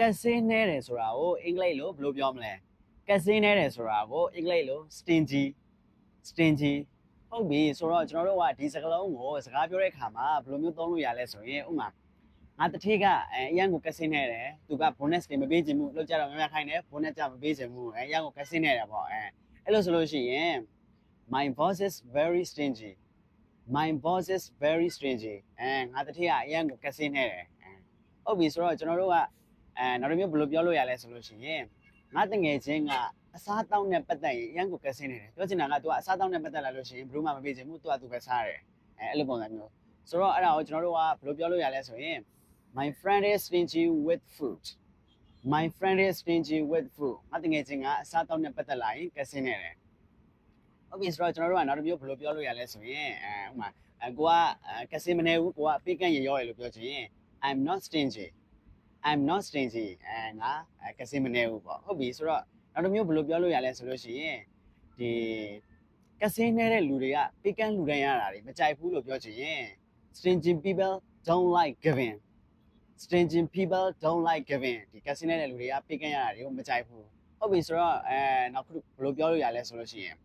ကက်စင်းနေတယ်ဆိုတာကိုအင်္ဂလိပ်လိုဘယ်လိုပြောမလဲကက်စင်းနေတယ်ဆိုတာကိုအင်္ဂလိပ်လို stingy stingy ဟုတ်ပြီဆိုတော့ကျွန်တော်တို့ကဒီစကားလုံးကိုစကားပြောတဲ့အခါမှာဘယ်လိုမျိုးသုံးလို့ရလဲဆိုရင်ဥမာငါတတိကအရန်ကိုကက်စင်းနေတယ်သူက bonus တွေမပေးချင်ဘူးလောက်ကြတော့များများခိုင်းတယ် bonus ကြမပေးချင်ဘူးအဲအရန်ကိုကက်စင်းနေတယ်ပေါ့အဲအဲ့လိုဆိုလို့ရှိရင် my boss is very stingy my boss is very stingy အဲငါတတိကအရန်ကိုကက်စင်းနေတယ်အဲဟုတ်ပြီဆိုတော့ကျွန်တော်တို့က အဲနောက်တစ်မျိုးဘယ်လိုပြောလို့ရလဲဆိုလို့ရှိရင်ငါတငယ်ချင်းကအစားတောင်းနဲ့ပတ်သက်ရင်အရန်ကိုကက်စင်းနေတယ်ပြောချင်တာက तू ကအစားတောင်းနဲ့ပတ်သက်လာလို့ရှိရင်ဘယ်လို့မှမပေးချင်ဘူး तू က तू ပဲစားတယ်အဲအဲ့လိုပုံစံမျိုးဆိုတော့အဲ့ဒါကိုကျွန်တော်တို့ကဘယ်လိုပြောလို့ရလဲဆိုရင် my friend is stingy with fruit my friend is stingy with fruit ငါတငယ်ချင်းကအစားတောင်းနဲ့ပတ်သက်လာရင်ကက်စင်းနေတယ်ဟုတ်ပြီဆိုတော့ကျွန်တော်တို့ကနောက်တစ်မျိုးဘယ်လိုပြောလို့ရလဲဆိုရင်အဲဥမာအဲကိုကအဲကက်စင်းမနေဘူးကိုကပေးကန့်ရရောရလို့ပြောချင်ရင် I'm not stingy I'm not stingy အဲငါအဲကက်စင်းမနေဘူးပေါ့ဟုတ်ပြီဆိုတော့နောက်တစ်မျိုးဘယ်လိုပြောလို့ရလဲဆိုလို့ရှိရင်ဒီကက်စင်းနေတဲ့လူတွေကပေးကန့်လူတိုင်းရတာတွေမကြိုက်ဘူးလို့ပြောချင်ရင် stingy people don't like giving stingy people don't like giving ဒီကက်စင်းနေတဲ့လူတွေကပေးကန့်ရတာတွေကိုမကြိုက်ဘူးဟုတ်ပြီဆိုတော့အဲနောက်ခုဘယ်လိုပြောလို့ရလဲဆိုလို့ရှိရင်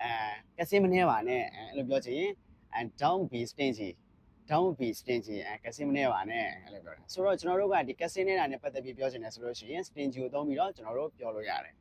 အဲကက်စင်းမနေပါနဲ့အဲအဲ့လိုပြောချင်ရင် and don't be stingy don't be stingy အဲကက်စင်းမနေပါနဲ့အဲ့လိုပြောတယ်ဆိုတော့ကျွန်တော်တို့ကဒီကက်စင်းနေတာနဲ့ပတ်သက်ပြီးပြောချင်တယ်ဆိုလို့ရှိရင် stingy ကိုသုံးပြီးတော့ကျွန်တော်တို့ပြောလို့ရတယ်